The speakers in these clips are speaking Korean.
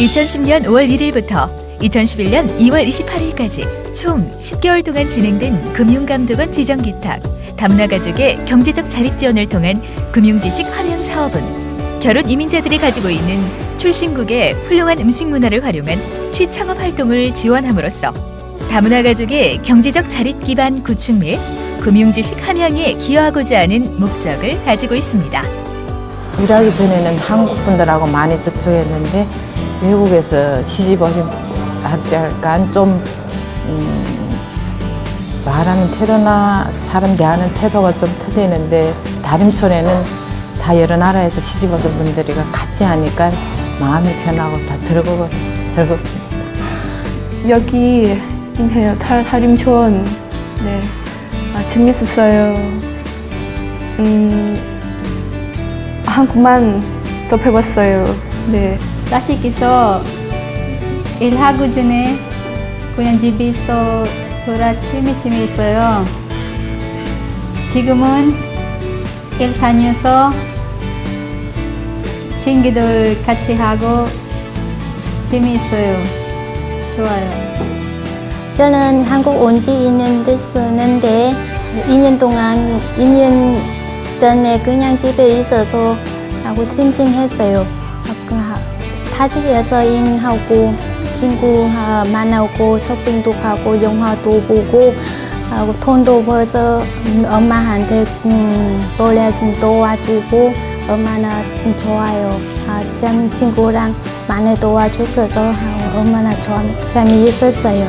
2010년 5월 1일부터 2011년 2월 28일까지 총 10개월 동안 진행된 금융감독원 지정기탁 다문화 가족의 경제적 자립 지원을 통한 금융지식 함양 사업은 결혼 이민자들이 가지고 있는 출신국의 훌륭한 음식 문화를 활용한 취창업 활동을 지원함으로써 다문화 가족의 경제적 자립 기반 구축 및 금융지식 함양에 기여하고자 하는 목적을 가지고 있습니다. 일하기 전에는 한국 분들하고 많이 접촉했는데 외국에서 시집 어린 할까 좀 음, 말하는 태도나 사람 대하는 태도가 좀 터지는데 다림촌에는 다 여러 나라에서 시집 오신 분들이 같이 하니까 마음이 편하고 다 즐거워 즐겁습니다. 여기 있네요. 달, 다림촌. 네. 아, 재밌었어요. 음, 한국만 더 배웠어요. 네. 자식이서 일하고 전에 그냥 집에서 돌아 취미취미 있어요. 지금은 일 다녀서 친구들 같이 하고 재미있어요. 좋아요. 저는 한국 온 지 2년 됐었는데 2년 동안 2년 전에 그냥 집에 있어서 하고 심심했어요. 그 타지에서 일하고 친구 아, 만나고 쇼핑도 가고 영화도 보고 돈도 벌어서 엄마한테 음, 원래 도와주고 얼마나 좋아요. 아, 참 친구랑 많이 도와줬어서 얼마나 재미있었어요.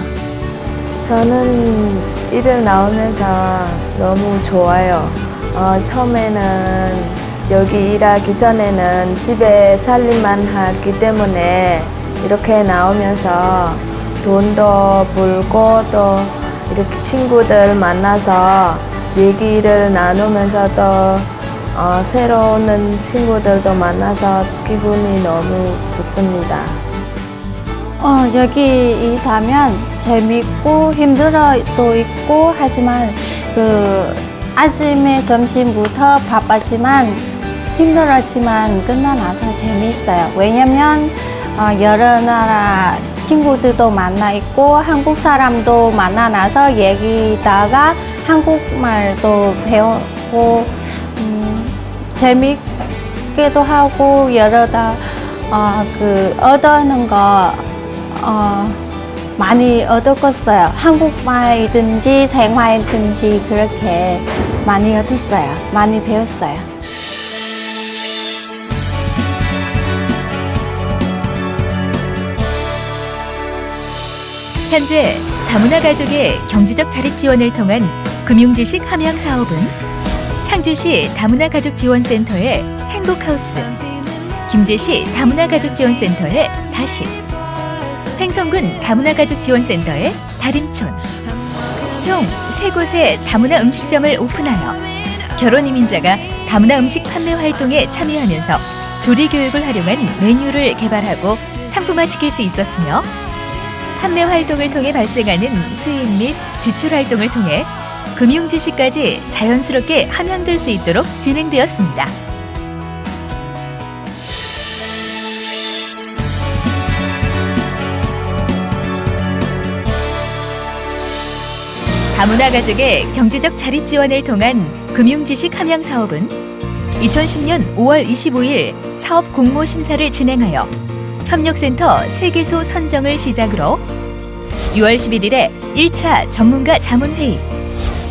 저는 일을 나오면서 너무 좋아요. 어, 처음에는 여기 일하기 전에는 집에 살림만 하기 때문에 이렇게 나오면서 돈도 벌고 또 이렇게 친구들 만나서 얘기를 나누면서 또 어, 새로운 친구들도 만나서 기분이 너무 좋습니다. 어, 여기 일하면 재밌고 힘들어도 있고 하지만 그 아침에 점심부터 바빠지만 힘들었지만 끝나나서 재밌어요. 왜냐면 어, 여러 나라 친구들도 만나 있고 한국 사람도 만나나서 얘기다가 한국말도 배우고 음, 재밌기도 하고 여러 다 어, 그 얻어는 거 어, 많이 얻었어요. 한국말이든지 생활이든지 그렇게 많이 얻었어요. 많이 배웠어요. 현재 다문화 가족의 경제적 자립 지원을 통한 금융지식 함양 사업은 상주시 다문화 가족 지원센터의 행복하우스, 김제시 다문화 가족 지원센터의 다시, 횡성군 다문화 가족 지원센터의 다림촌 총 세 곳의 다문화 음식점을 오픈하여 결혼 이민자가 다문화 음식 판매 활동에 참여하면서 조리 교육을 활용한 메뉴를 개발하고 상품화시킬 수 있었으며 판매 활동을 통해 발생하는 수입 및 지출 활동을 통해 금융 지식까지 자연스럽게 함양될 수 있도록 진행되었습니다. 다문화 가족의 경제적 자립 지원을 통한 금융 지식 함양 사업은 2010년 5월 25일 사업 공모 심사를 진행하여 협력센터 세개소 선정을 시작으로 6월 11일에 1차 전문가 자문회의,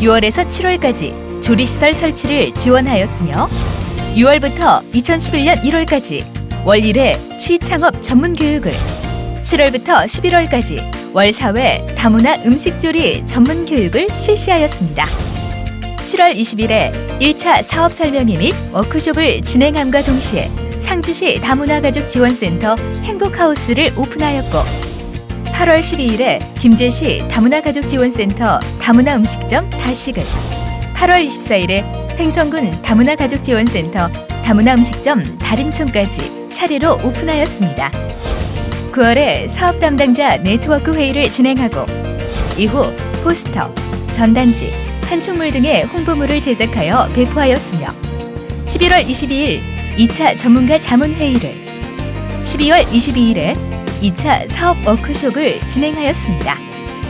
6월에서 7월까지 조리시설 설치를 지원하였으며 6월부터 2011년 1월까지 월 1회 취창업 전문 교육을 7월부터 11월까지 월 4회 다문화 음식조리 전문 교육을 실시하였습니다. 7월 20일에 1차 사업 설명회 및 워크숍을 진행함과 동시에 상주시 다문화 가족 지원센터 행복하우스를 오픈하였고 8월 12일에 김제시 다문화 가족 지원센터 다문화 음식점 다식을 8월 24일에 횡성군 다문화 가족 지원센터 다문화 음식점 다림촌까지 차례로 오픈하였습니다. 9월에 사업 담당자 네트워크 회의를 진행하고 이후 포스터, 전단지, 판촉물 등의 홍보물을 제작하여 배포하였으며 11월 22일 2차 전문가 자문 회의를 12월 22일에 2차 사업 워크숍을 진행하였습니다.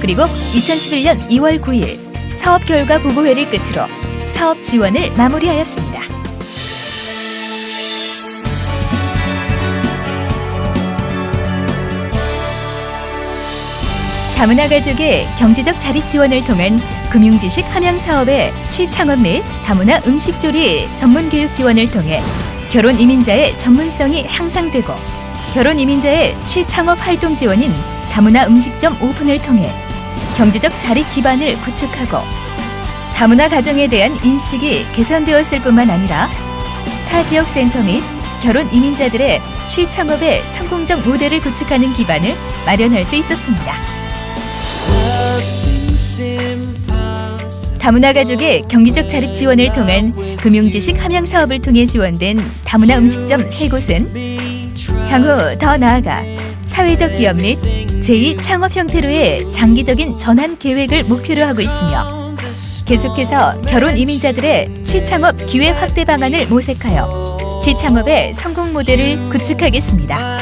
그리고 2011년 2월 9일 사업 결과 보고회를 끝으로 사업 지원을 마무리하였습니다. 다문화 가족의 경제적 자립 지원을 통한 금융지식 함양 사업의 취창업 및 다문화 음식조리 전문 교육 지원을 통해 결혼 이민자의 전문성이 향상되고 결혼 이민자의 취창업 활동 지원인 다문화 음식점 오픈을 통해 경제적 자립 기반을 구축하고 다문화 가정에 대한 인식이 개선되었을 뿐만 아니라 타 지역 센터 및 결혼 이민자들의 취창업의 성공적 모델을 구축하는 기반을 마련할 수 있었습니다. 다문화 가족의 경기적 자립 지원을 통한 금융지식 함양 사업을 통해 지원된 다문화 음식점 세 곳은 향후 더 나아가 사회적 기업 및 제2 창업 형태로의 장기적인 전환 계획을 목표로 하고 있으며 계속해서 결혼 이민자들의 취창업 기회 확대 방안을 모색하여 취창업의 성공 모델을 구축하겠습니다.